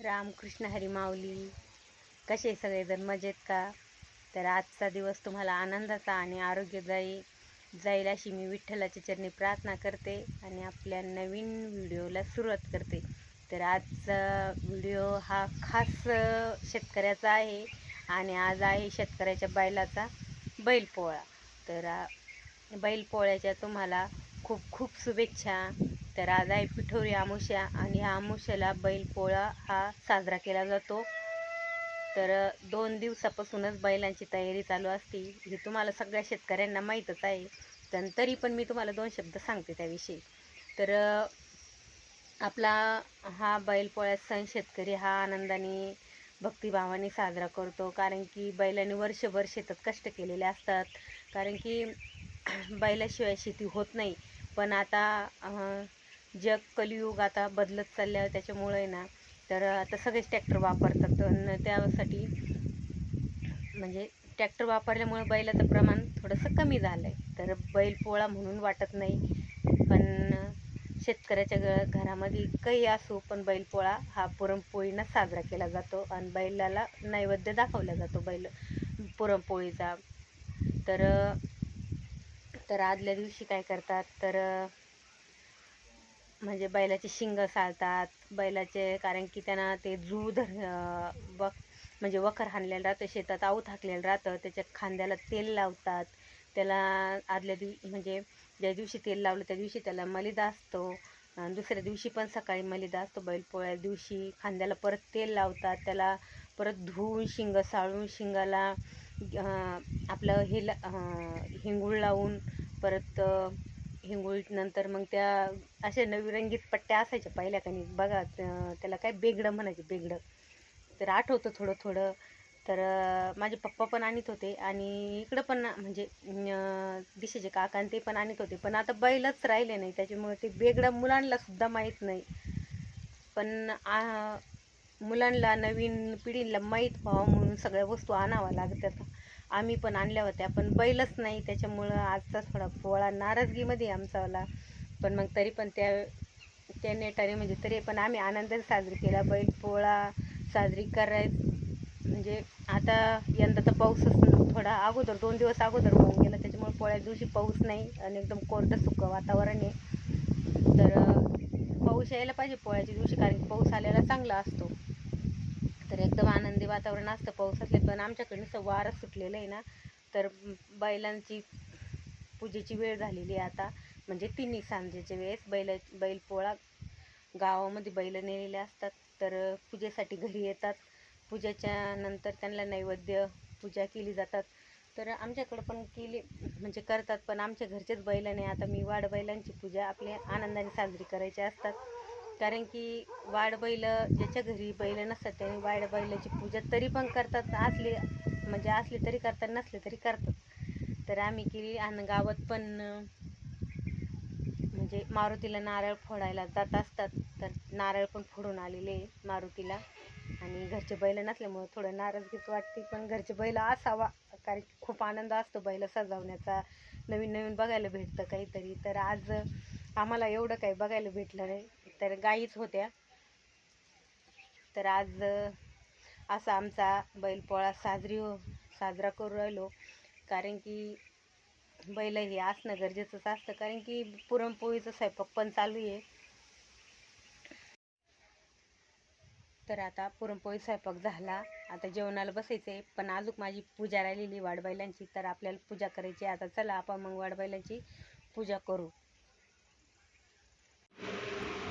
रामकृष्ण हरी माऊली कसे सगळेजण? मजेत का? तर आजचा दिवस तुम्हाला आनंदाचा आणि आरोग्यदायी जाईल अशी मी विठ्ठलाच्या चरणी प्रार्थना करते आणि आपल्या नवीन व्हिडिओला सुरुवात करते. तर आजचा व्हिडिओ हा खास शेतकऱ्याचा आहे आणि आज आहे शेतकऱ्याच्या बैलाचा बैलपोळा. तर बैलपोळ्याच्या तुम्हाला खूप खूप शुभेच्छा. तर आज आहे पिठोरी आमुष्या आणि ह्या आमुष्याला बैलपोळा हा साजरा केला जातो. तर दोन दिवसापासूनच बैलांची तयारी चालू असते. हे तुम्हाला सगळ्या शेतकऱ्यांना माहीतच आहे. पण तरी पण मी तुम्हाला दोन शब्द सांगते त्याविषयी. तर आपला हा बैलपोळ्या सण शेतकरी हा आनंदाने भक्तिभावाने साजरा करतो. कारण की बैलांनी वर्षभर शेतात कष्ट केलेले असतात. कारण की बैलाशिवाय शेती होत नाही. पण आता जग कलियुग आता बदलत चाललं आहे त्याच्यामुळे आहे ना. तर आता सगळेच ट्रॅक्टर वापरतात. आणि त्यासाठी म्हणजे ट्रॅक्टर वापरल्यामुळे बैलाचं प्रमाण थोडंसं कमी झालं आहे तर बैल पोळा म्हणून वाटत नाही. पण शेतकऱ्याच्या घरामध्ये काही असो पण बैलपोळा हा पुरणपोळीनं साजरा केला जातो. आणि बैलाला नैवेद्य दाखवला जातो बैल पुरणपोळीचा. तर तर आदल्या दिवशी काय करतात? तर म्हणजे बैलाचे शिंग साळतात बैलाचे कारण की त्यांना ते जू धर अं, बक म्हणजे वखर हाणलेलं राहतं शेतात आऊ थाकलेलं राहतं त्याच्या खांद्याला तेल लावतात. त्याला आदल्या दिव म्हणजे ज्या दिवशी तेल लावलं त्या दिवशी त्याला मलिदा असतो. दुसऱ्या दिवशी पण सकाळी मलिदा असतो बैलपोळ्या दिवशी खांद्याला परत तेल लावतात. त्याला परत धुवून शिंग साळून शिंगाला आपलं हे ला- हिंगूळ लावून परत अं, नंतर मग त्या अशा नवीरंगीत पट्ट्या असायच्या पहिल्या कणी बघा त्याला काय बेगडं म्हणायचे बेगडं. तर आठवतं थोडं थोडं. तर माझे पप्पा पण आणत होते आणि इकडं पण म्हणजे दिशेचे काका ते पण आणत होते. पण आता बैलच राहिले नाही त्याच्यामुळे ते बेगडं मुलांना सुद्धा माहीत नाही. पण आ- मुलांना नवीन पिढीला माहीत व्हावं म्हणून सगळ्या वस्तू आणाव्या लागतात. आम्ही पण आणल्या होत्या पण बैलच नाही. त्याच्यामुळं आजचा थोडा पोळा नाराजगीमध्ये आमचावाला पण मग तरी पण त्या त्या नेटाने म्हणजे तरी पण आम्ही आनंदाने साजरी केला. बैल पोळा साजरी कराय म्हणजे आता यंदा तर पाऊसच थोडा अगोदर दोन दिवस अगोदर होऊन गेला. त्याच्यामुळे पोळ्या दिवशी पाऊस नाही आणि एकदम कोरडं सुकं वातावरण आहे. तर पाऊस यायला पाहिजे पोळ्याच्या दिवशी कारण की पाऊस आलेला चांगला असतो. तर एकदम आनंदी वातावरण असतं पाऊस असले पण आमच्याकडे नुसतं वारं सुटलेलं आहे ना तर बैलांची पूजेची वेळ झालेली आहे आता. म्हणजे तिन्ही सांजेच्या वेळेस बैल बैलपोळा गावामध्ये बैल नेलेले असतात. तर पूजेसाठी घरी येतात. पूजेच्या नंतर त्यांना नैवेद्य पूजा केली जातात. तर आमच्याकडं पण केली म्हणजे करतात पण आमच्या घरचेच बैल नाही. आता मी वाड बैलांची पूजा आपल्या आनंदाने साजरी करायची असतात. कारण की वाड बैल ज्याच्या घरी बैल नसतात त्याने वाड बैलाची पूजा तरी पण करतात असले म्हणजे असले तरी करतात नसले तरी करतात. तर आम्ही केली आणि गावात पण म्हणजे मारुतीला नारळ फोडायला जात असतात तर नारळ पण फोडून आलेले मारुतीला. आणि घरचे बैल नसल्यामुळे थोडं नाराजगीच वाटते पण घरचे बैल असावा कारण की खूप आनंद असतो बैल सजवण्याचा. नवीन नवीन बघायला भेटतं काहीतरी. तर आज आम्हाला एवढं काही बघायला भेटलं नाही. तर गाईच होत्या. तर आज असा आमचा बैलपोळा साजरी हो साजरा करू राहिलो. कारण की बैल हे असणं गरजेचंच असतं. कारण की पुरणपोळीचं स्वयंपाक पण चालू आहे. तर आता पुरणपोळी स्वयंपाक झाला. आता जेवणाला बसायचं आहे पण अजून माझी पूजा राहिलेली आहे वाडबैलांची तर आपल्याला पूजा करायची आहे. आता चला आपण मग वाडबैलांची पूजा करू.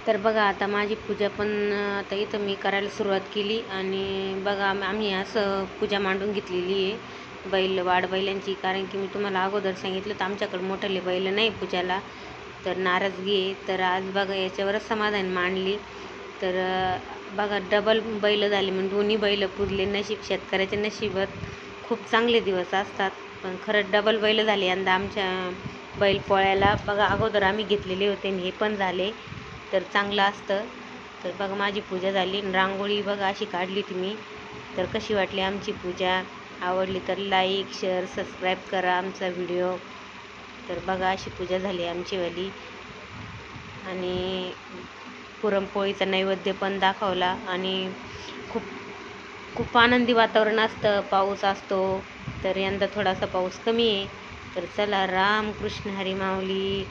तर बघा आता माझी पूजा पण आता इथं मी करायला सुरुवात केली आणि बघा आम्ही असं पूजा मांडून घेतलेली आहे. बैल वाढ बैलांची कारण की मी तुम्हाला अगोदर सांगितलं तर आमच्याकडे मोठाले बैल नाही पूजाला. तर नाराजगी आहे. तर आज बघा याच्यावरच समाधान मांडली. तर बघा डबल बैल झाले म्हणजे दोन्ही बैल पुजले नशीब शेतकऱ्याच्या नशिबात. खूप चांगले दिवस असतात. पण खरंच डबल बैल झाले यंदा आमच्या बैल पोळ्याला बघा अगोदर आम्ही घेतलेले होते आणि हे पण झाले. तर चांगलं असतं. तर बघा माझी पूजा झाली रांगोळी बघा अशी काढली होती मी. तर कशी वाटली आमची पूजा? आवडली तर लाईक शेअर सबस्क्राईब करा आमचा व्हिडिओ तर बघा अशी पूजा झाली आमचीवाली आणि पुरणपोळीचा नैवेद्य पण दाखवला आणि खूप खूप आनंदी वातावरण असतं. पाऊस असतो तर यंदा थोडासा पाऊस कमी आहे. तर चला राम कृष्ण हरी माऊली.